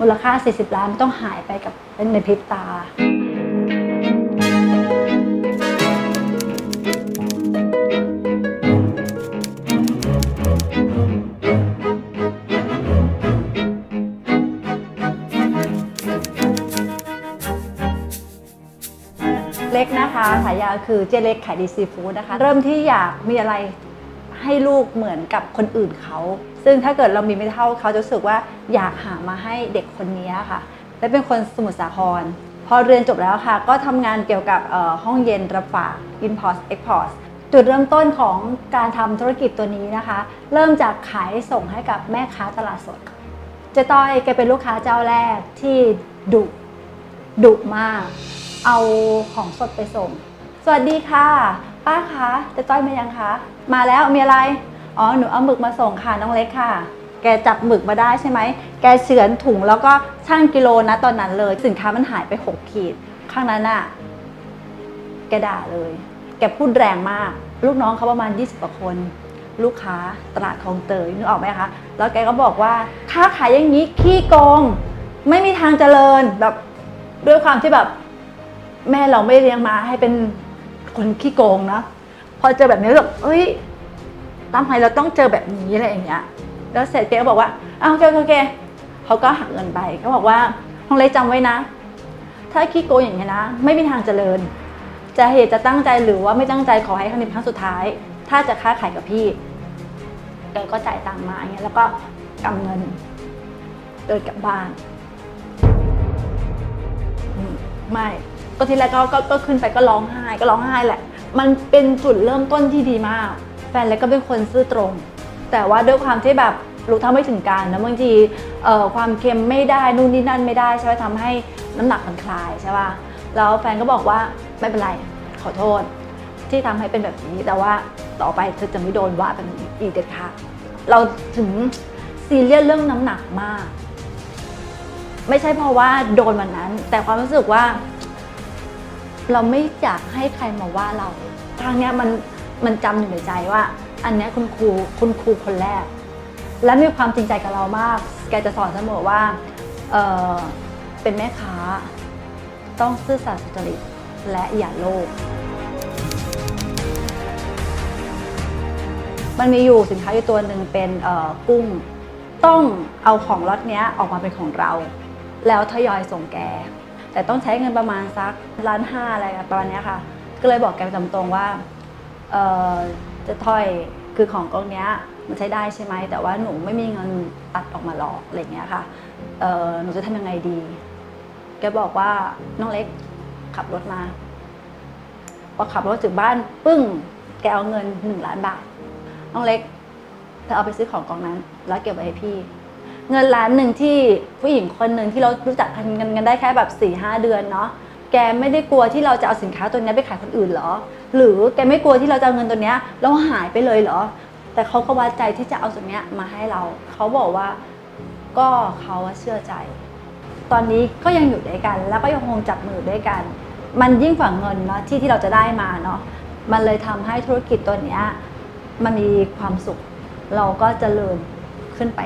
มูลค่า 40 ล้านต้องหายไปกับในพริบตา เล็กนะคะฉายาคือเจ๊เล็กขายดีซีฟู้ดนะคะ เริ่มที่อยากมีอะไร ให้ลูกเหมือนกับคนอื่นเขา ซึ่งถ้าเกิดเรามีไม่เท่าเขาจะรู้สึกว่าอยากหามาให้เด็กคนนี้ค่ะ และเป็นคนสมุทรสาคร พอเรียนจบแล้วค่ะ ก็ทำงานเกี่ยวกับห้องเย็นรับฝาก Import Export จุดเริ่มต้นของการทำธุรกิจตัวนี้นะคะ เริ่มจากขายส่งให้กับแม่ค้าตลาดสดเจ๊ต้อยแกเป็นลูกค้าเจ้าแรกที่ดุดุมาก เอาของสดไปส่ง สวัสดีค่ะ ป้าคะเจ๊ต้อยมายังคะ มาแล้วมีอะไร อ๋อ หนูเอาหมึกมาส่งค่ะน้องเล็กค่ะ แกจับหมึกมาได้ใช่ไหม แกเฉือนถุงแล้วก็ช่างกิโลนะตอนนั้นเลย สินค้ามันหายไป 6 ขีด ข้างนั้นอะแกด่าเลย แกพูดแรงมาก ลูกน้องเขาประมาณ 20กว่าคน ลูกค้าตลาดคลองเตยนึกออกไหมคะ แล้วแกก็บอกว่าค้าขายอย่างนี้ขี้โกง ไม่มีทางเจริญแบบด้วยความที่แบบ แม่เราไม่เลี้ยงมาให้เป็นคนขี้โกงนะ พอเจอแบบนี้แบบเอ้ยทำไมเราต้องเจอแบบนี้อะไรอย่างเงี้ย แล้วเสร็จแกก็บอกว่าอ้าวโอเคโอเคอเคเขาก็หักเงินไปเขาบอกว่าห้องเล็กจำไว้นะ ถ้าขี้โกงอย่างเงี้ยนะ ไม่มีทางเจริญ จะเหตุจะตั้งใจหรือว่าไม่ตั้งใจขอให้ครั้งนี้เป็นครั้งสุดท้าย ถ้าจะค้าขายกับพี่แกก็จ่ายตังค์มาอย่างเงี้ยแล้วก็กำเงินเดินกลับบ้านไม่ก็ทีแรกก็ก็ขึ้นไปก็ร้องไห้ก็ร้องไห้แหละ มันเป็นจุดเริ่มต้นที่ดีมาก แฟนเล็กก็เป็นคนซื่อตรง แต่ว่าด้วยความที่แบบรู้เท่าไม่ถึงการนะบางทีความเค็มไม่ได้นู่นนี่นั่นไม่ได้ใช่ไหมทำให้น้ำหนักมันคลายใช่ป่ะแล้วแฟนก็บอกว่าไม่เป็นไรขอโทษ ที่ทำให้เป็นแบบนี้ แต่ว่าต่อไปเธอจะไม่โดนว่าแบบนี้อีกเด็ดขาดเราถึงซีเรียสเรื่องน้ำหนักมาก ไม่ใช่เพราะว่าโดนวันนั้น แต่ความรู้สึกว่า เราไม่อยากให้ใครมาว่าเราครั้งเนี้ยมันมันจำอยู่ในใจว่า อันเนี้ยคุณครูคุณครูคนแรก และมีความจริงใจกับเรามาก แกจะสอนเสมอว่าเออเป็นแม่ค้า ต้องซื่อสัตย์สุจริตและอย่าโลภมันมีอยู่สินค้าอยู่ตัวหนึ่งเป็นเอ่อกุ้ง ต้องเอาของล็อตเนี้ยออกมาเป็นของเรา แล้วทยอยส่งแก แต่ต้องใช้เงินประมาณสักล้านห้าอะไรประมาณนี้ค่ะ ก็เลยบอกแกตรงๆว่าเอ่อจะถอยคือของกองเนี้ยมันใช้ได้ใช่ไหมแต่ว่าหนูไม่มีเงินตัดออกมาหรอกอะไรเงี้ยค่ะเอ่อหนูจะทำยังไงดี แกบอกว่าน้องเล็กขับรถมาพอขับรถถึงบ้านปึ้ง แกเอาเงินหนึ่งล้านบาทน้องเล็กเธอเอาไปซื้อของกองนั้น แล้วเก็บไว้ให้พี่ เงินล้านหนึ่งที่ผู้หญิงคนหนึ่งที่เรารู้จักกันกันได้แค่แบบ4ี่หเดือนเนาะแกไม่ได้กลัวที่เราจะเอาสินค้าตัวนี้ไปขายคนอื่นเหรอ หรือแกไม่กลัวที่เราจะเอาเงินตัวนี้แล้วหายไปเลยเหรอ แต่เขาก็วัดใจที่จะเอาตัวนี้มาให้เรา เขาบอกว่าก็เขาเชื่อใจ ตอนนี้ก็ยังอยู่ด้วยกัน แล้วก็ยังคงจับมือด้วยกัน มันยิ่งกว่าเงินเนาะที่ที่เราจะได้มาเนาะ มันเลยทำให้ธุรกิจตัวนี้มันมีความสุข เราก็เจริญขึ้นไป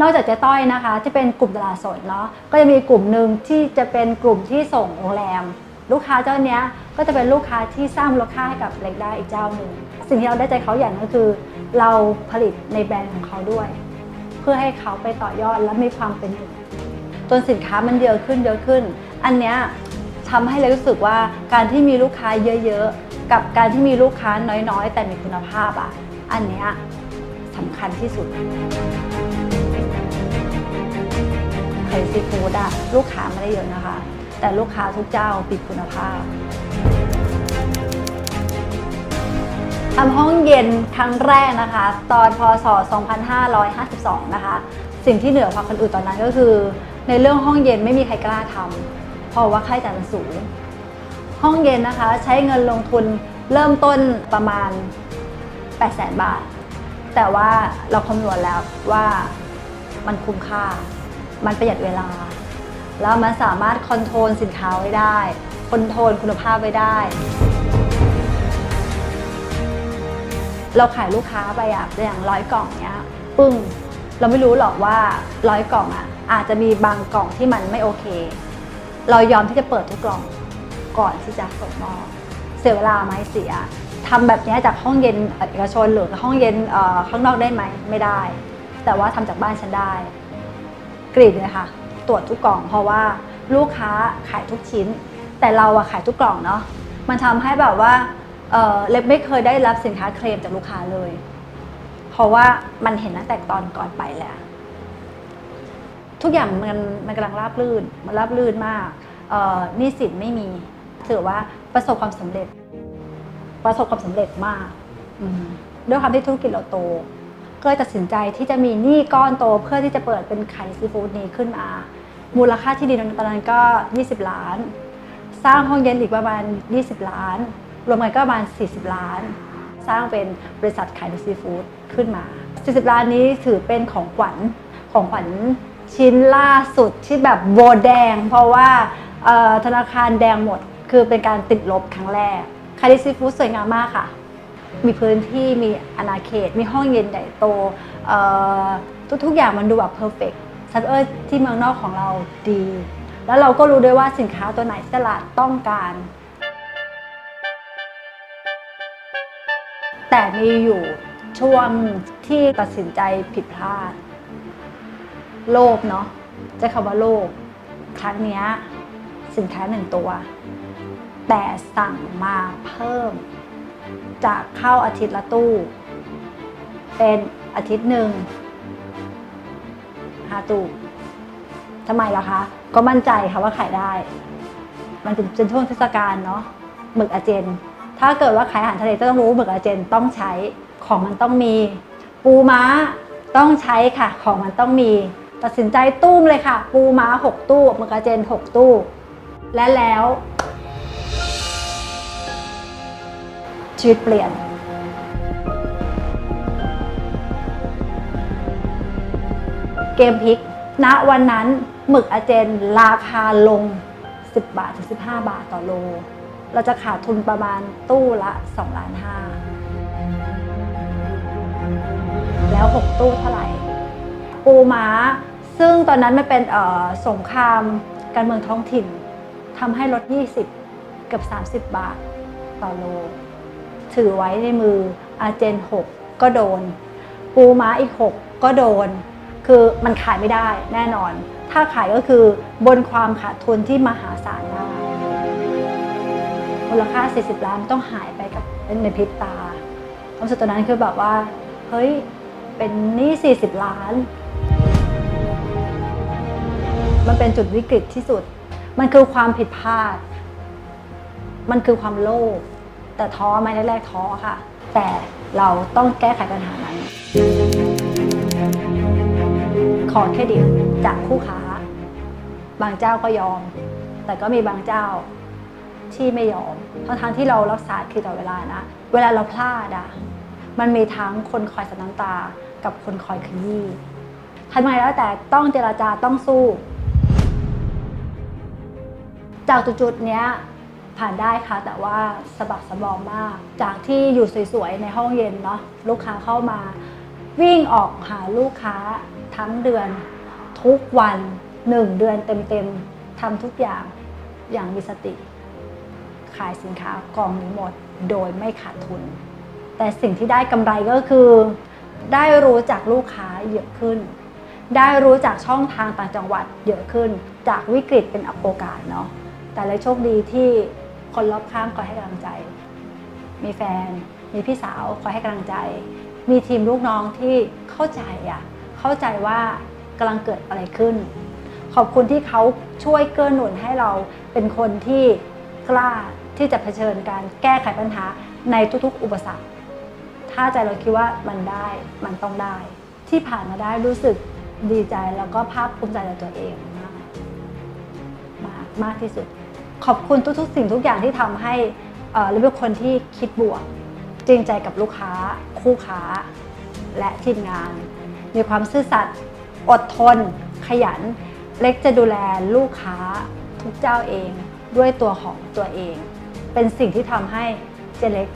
นอกจากเจ๊ต้อยนะคะที่เป็นกลุ่มตลาดสดเนาะก็จะมีกลุ่มหนึ่งที่จะเป็นกลุ่มที่ส่งโรงแรม ลูกค้าเจ้าเนี้ยก็จะเป็นลูกค้าที่สร้างมูลค่าให้กับเล็กได้อีกเจ้าหนึ่งสิ่งที่เราได้ใจเขาอย่างหนึงก็คือ เราผลิตในแบรนด์ของเขาด้วย เพื่อให้เขาไปต่อยอดและมีความเป็นอยู่จนสินค้ามันเยอะขึ้นเยอะขึ้น อันเนี้ยทำให้เรารู้สึกว่าการที่มีลูกค้าเยอะๆกับการที่มีลูกค้าน้อยๆ แต่มีคุณภาพอะอันเนี้ย คัญที่สุดไข่ซีฟู้ดอะลูกค้าไม่ได้เยอะนะคะ แต่ลูกค้าทุกเจ้าปิดคุณภาพทำห้องเย็นครั้งแรกนะคะ ตอนพศ 2552 นะคะ สิ่งที่เหนือกว่าคนอื่นตอนนั้นก็คือ ในเรื่องห้องเย็นไม่มีใครกล้าทำเพราะว่าค่าใช้จ่ายมันสูง ห้องเย็นนะคะ ใช้เงินลงทุนเริ่มต้นประมาณ 800,000 บาท แต่ว่าเราคำนวณแล้วว่ามันคุ้มค่า มันประหยัดเวลา แล้วมันสามารถคอนโทรลสินค้าไว้ได้คอนโทรลคุณภาพไว้ได้ เราขายลูกค้าไปอะอย่างร้อยกล่องเนี้ย ปึ้ง เราไม่รู้หรอกว่าร้อยกล่องอะอาจจะมีบางกล่องที่มันไม่โอเค เรายอมที่จะเปิดทุกกล่องก่อนที่จะส่งมอบ เสียเวลาไหมเสียทำแบบนี้จากห้องเย็นเอกชนหรือห้องเย็นข้างนอกได้ไหมไม่ได้ แต่ว่าทำจากบ้านฉันได้ กรีดเลยค่ะ ตรวจทุกกล่องเพราะว่าลูกค้าขายทุกชิ้น แต่เราอะขายทุกกล่องเนาะมันทำให้แบบว่าเเล็บไม่เคยได้รับสินค้าเคลมจากลูกค้าเลย เพราะว่ามันเห็นตั้งแต่ตอนก่อนไปแล้วทุกอย่างมันมันกำลังราบรื่น มันราบรื่นมาก เอ่อหนี้สินไม่มี ถือว่าประสบความสำเร็จ ประสบความสำเร็จมากอด้วยความที่ธุรกิจเราโตก็เลยตัดสินใจที่จะมีหนี้ก้อนโตเพื่อที่จะเปิดเป็นขายซีฟู้ดนี้ขึ้นมา มูลค่าที่ดินตอนนั้นก็ 20 ล้าน สร้างห้องเย็นอีกประมาณ 20 ล้าน รวมกันก็ประมาณ 40 ล้าน สร้างเป็นบริษัทขายซีฟู้ดขึ้นมา 40 ล้านนี้ถือเป็นของขวัญของขวัญชิ้นล่าสุดที่แบบโบแดง เพราะว่าธนาคารแดงหมด คือเป็นการติดลบครั้งแรกคาริซีฟู้ดสวยงามมากค่ะ มีพื้นที่มีอาณาเขต มีห้องเย็นใหญ่โตเอ่อทุกอย่างมันดูแบบเพอร์เฟกต์ซับเออร์ที่เมืองนอกของเราดี แล้วเราก็รู้ด้วยว่าสินค้าตัวไหนตลาดต้องการ แต่มีอยู่ช่วงที่ตัดสินใจผิดพลาด โลภเนาะใช้คำว่าโลภครั้งนี้สินค้าหนึ่งตัว แต่สั่งมาเพิ่ม จากเข้าอาทิตย์ละตู้ เป็นอาทิตย์หนึ่งห้าตู้ทำไมล่ะคะ ก็มั่นใจค่ะว่าขายได้ มันเป็นเป็นช่วงเทศกาลเนาะหมึกอาเจน ถ้าเกิดว่าขายอาหารทะเลต้องรู้หมึกอาเจนต้องใช้ของมันต้องมี ปูม้าต้องใช้ค่ะ ของมันต้องมี ตัดสินใจตุ้มเลยค่ะ ปูม้า 6 ตู้หมึกอาเจน 6 ตู้ และแล้ว ชีวิตเปลี่ยนเกมพลิก ณ วันนั้นหมึกอาเจนราคาลง 10 บาทถึง 15 บาทต่อโล เราจะขาดทุนประมาณตู้ละ2ล้านห้าแล้ว 6 ตู้เท่าไหร่ ปูม้า ซึ่งตอนนั้นมันเป็นสงครามการเมืองท้องถิ่นทำให้ลด 20 เกือบ 30 บาทต่อโล ถือไว้ในมืออาเจน 6 ก็โดน ปูม้าอีก 6 ก็โดน คือมันขายไม่ได้แน่นอน ถ้าขายก็คือบนความขาดทุนที่มหาศาลมากมูลค่า 40 ล้านต้องหายไปกับในพริบตาความสึกตอนนั้นคือแบบว่า เฮ้ย เป็นหนี้ 40 ล้าน มันเป็นจุดวิกฤตที่สุด มันคือความผิดพลาด มันคือความโลภ แต่ท้อไหมแรกๆท้อค่ะ แต่เราต้องแก้ไขปัญหานั้น ขอเครดิตจากคู่ค้า บางเจ้าก็ยอม แต่ก็มีบางเจ้าที่ไม่ยอมทั้งทางที่เรารักษาคือต่อเวลานะ เวลาเราพลาดอะมันมีทั้งคนคอยสับน้ำตา กับคนคอยขยี้ทำไมแล้วแต่ต้องเจราจาต้องสู้ จากจุดๆเนี้ย ผ่านได้ค่ะ แต่ว่าสะบักสะบอมมาก จากที่อยู่สวยๆในห้องเย็นเนาะลูกค้าเข้ามา วิ่งออกหาลูกค้าทั้งเดือนทุกวันหนึ่งเดือนเต็มๆทำทุกอย่างอย่างมีสติ ขายสินค้ากองนี้หมดโดยไม่ขาดทุน แต่สิ่งที่ได้กำไรก็คือ ได้รู้จักลูกค้าเยอะขึ้น ได้รู้จักช่องทางต่างจังหวัดเยอะขึ้น จากวิกฤตเป็นโอกาสเนาะแต่เลยโชคดีที่ คนรอบข้างคอยให้กำลังใจ มีแฟน มีพี่สาวคอยให้กำลังใจ มีทีมลูกน้องที่เข้าใจอะเข้าใจว่ากำลังเกิดอะไรขึ้น ขอบคุณที่เขาช่วยเกื้อหนุนให้เราเป็นคนที่กล้าที่จะเผชิญการแก้ไขปัญหาในทุกๆ อุปสรรค ถ้าใจเราคิดว่ามันได้มันต้องได้ ที่ผ่านมาได้รู้สึกดีใจแล้วก็ภาคภูมิใจในตัวเองมากมากที่สุด ขอบคุณทุกๆ สิ่งทุกอย่างที่ทำให้เราเป็นคนที่คิดบวก จริงใจกับลูกค้า คู่ค้า และทีมงาน มีความซื่อสัตย์อดทน ขยัน เล็กจะดูแลลูกค้าทุกเจ้าเองด้วยตัวของตัวเอง เป็นสิ่งที่ทำให้เจเล็ก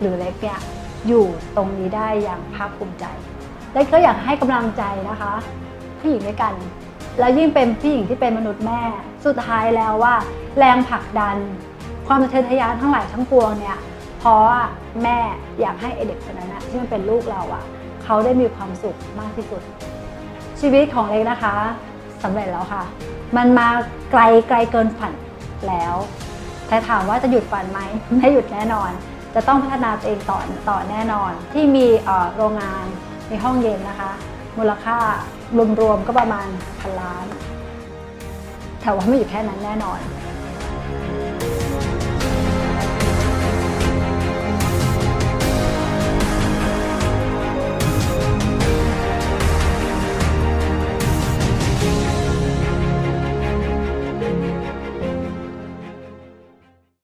หรือเล็กเนี่ยอยู่ตรงนี้ได้อย่างภาคภูมิใจ และก็อยากให้กำลังใจนะคะผู้หญิงด้วยกัน แล้วยิ่งเป็นผู้หญิงที่เป็นมนุษย์แม่ สุดท้ายแล้วว่า แรงผลักดัน ความสะเทือทะยานทั้งหลายทั้งปวงเนี่ยเพราะแม่อยากให้เด็กคนนั้นนะที่มันเป็นลูกเราอะเขาได้มีความสุขมากที่สุด ชีวิตของเล็กนะคะสำเร็จแล้วค่ะ มันมาไกลไกลเกินฝันแล้ว แต่ถามว่าจะหยุดฝันไหมไม่หยุดแน่นอน จะต้องพัฒนาตัวเองต่อต่อแน่นอน ที่มีโรงงานมีห้องเย็นนะคะ มูลค่ารวมๆก็ประมาณพันล้าน แต่ว่าไม่อยู่แค่นั้นแน่นอน